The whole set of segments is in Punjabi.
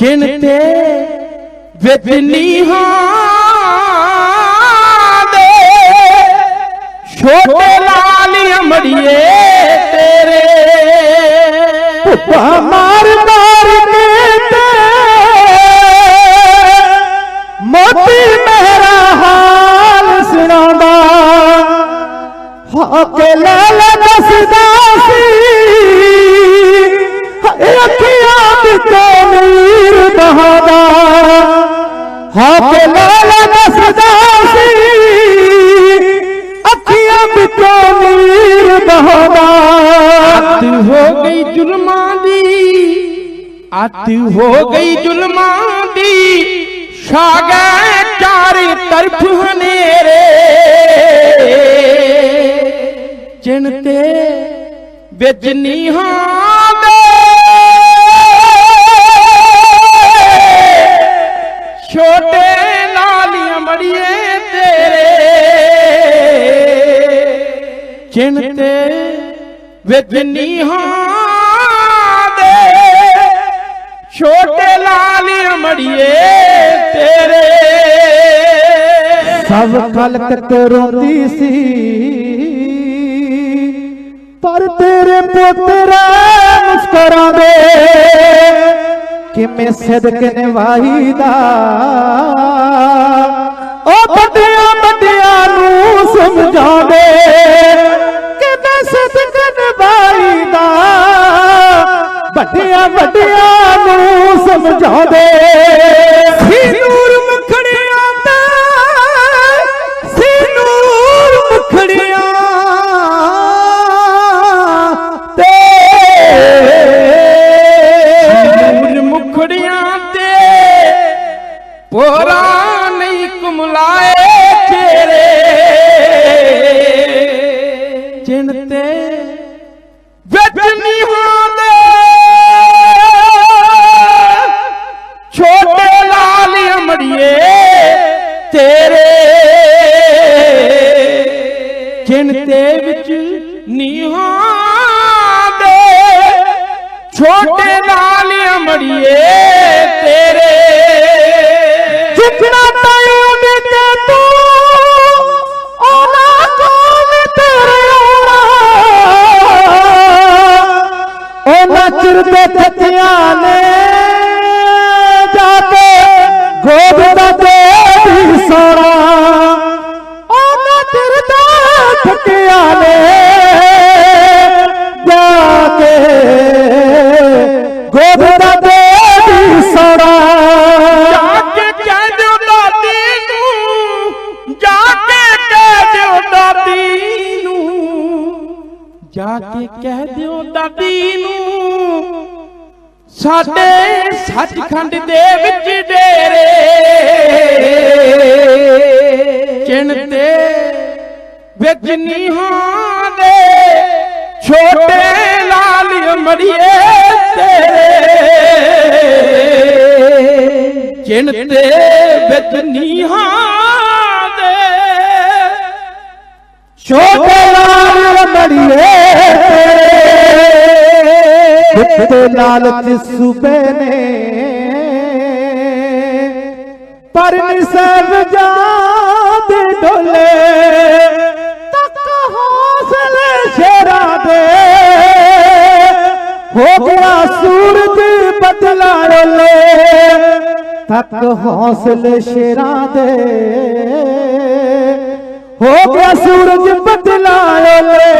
ਚਿੰਤੇ ਵਿੱਚ ਨੀਹਾਂ ਦੇ ਛੋਟੇ ਲਾਲ ਅਮੜੀਏ ਤੇਰੇ। ਭੁੱਪਾ ਮਾਰ ਮਾਰ ਕੇ ਤੇ ਮੋਤੀ ਮਹਿਰਾ ਹਾਲ ਸੁਣਾਉਂਦਾ। ਹਾਕੇ ਲਾਲ ਦੱਸਦਾ ਵਿੱਚੋਂ ਨੀਰ ਬਹਾਦਾ। ਹਾਕੇ ਲਾਲ ਦੱਸਦਾ ਸੀ। ਅੱਖੀਆਂ ਵਿੱਚੋਂ ਨੀਰ ਬਹਾਦਾ। ਅੱਤ ਹੋ ਗਈ ਜ਼ੁਲਮਾਂ ਦੀ। ਅੱਤ ਹੋ ਗਈ ਜ਼ੁਲਮਾਂ ਦੀ। ਛਾ ਗਏ ਚਾਰੇ ਤਰਫ ਹਨੇਰੇ। ਚਿੰਤੇ ਵਿੱਚ ਨੀਹਾਂ ਛੋਟੇ ਲਾਲੀਆਂ ਬੜੀਏ ਤੇਰੇ। ਚਿੰਤੇ ਵਿੱਚ ਨੀਹਾਂ ਦੇ। ਛੋਟੇ ਲਾਲੀਆਂ ਮੜੀਏ ਤੇਰੇ। ਸਭ ਖਲਕ ਰੋਂਦੀ ਸੀ। ਪਰ ਤੇਰੇ ਪੁੱਤਰਾ ਮੁਸਕਰਾਉਂਦੇ। ਕਿਵੇਂ ਸਦਕ ਨਿਵਾਈ ਉਹ ਵੱਡਿਆਂ ਵੱਡਿਆਂ ਨੂੰ ਸਮਝਾਉਂਦੇ ਕਿਵੇਂ ਸਦਕ ਨਿਵਾਈ ਦਾ ਵੱਡਿਆਂ ਵੱਡਿਆਂ ਨੂੰ ਸਮਝਾਉਂਦੇ ਛੋਟੇ ਲਾਲ ਅਮੜੀਏ ਤੇਰੇ। ਜਿਤਨਾ ਟਾਈਮ ਤੇ ਤੂੰ। ਆਲਾ ਕੋਲ ਤੇਰੇ ਆਉਣਾ? ਉਹਨਾਂ ਚਿਰ ਦੇ ਕੇ ਕਹਿ ਦਿਓ ਦਾਦੀ ਨੂੰ। ਸਾਡੇ ਸੱਚਖੰਡ ਦੇ ਵਿੱਚ ਡੇਰੇ। ਚਿੰਤੇ ਵਿੱਚ ਨੀਹਾਂ ਦੇ ਛੋਟੇ ਲਾਲ ਮੜੀਏ ਤੇਰੇ। ਚਿੰਤੇ ਵਿੱਚ ਨੀਹਾਂ ਦੇ ਛੋਟੇ ਲਾਲ ਮੜੀਏ ਕਿਤੇ ਲਾਲਚ ਸੂਬੇ ਨੇ। ਪਰ ਨਿਸਬ ਜਾਦੇ ਢੋਲੇ ਤੱਕ ਹੌਸਲੇ ਸ਼ੇਰਾਂ ਦੇ। ਹੋ ਗਿਆ ਸੂਰਜ ਬਦਲਾ ਰੋਲੇ ਤੱਕ ਹੌਸਲੇ ਸ਼ੇਰਾਂ ਦੇ। ਹੋ ਗਿਆ ਸੂਰਜ ਬਦਲਾ ਓਲੇ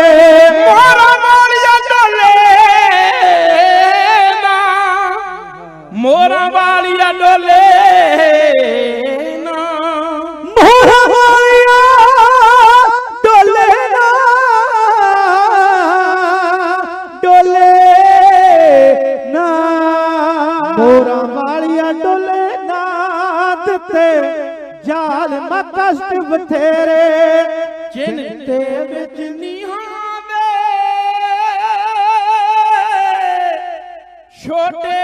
ਕਸ਼ਟ ਬਥੇਰੇ ਚਿੰਤੇ ਵਿੱਚ ਨੀਹਾਂ ਦੇ ਛੋਟੇ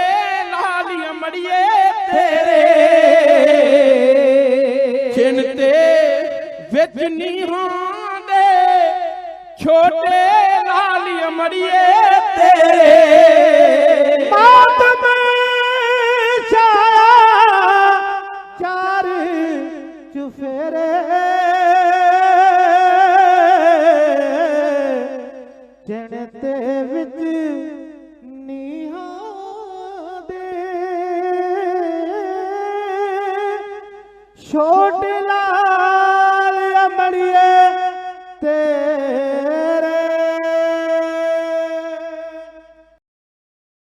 ਲਾਲੀ ਅਮੜੀਏ ਤੇਰੇ ਚਿੰਤੇ ਵਿੱਚ ਨੀਹਾਂ ਛੋਟੇ ਲਾਲੀ ਅਮੜੀਏ ਤੇਰੇ छोटला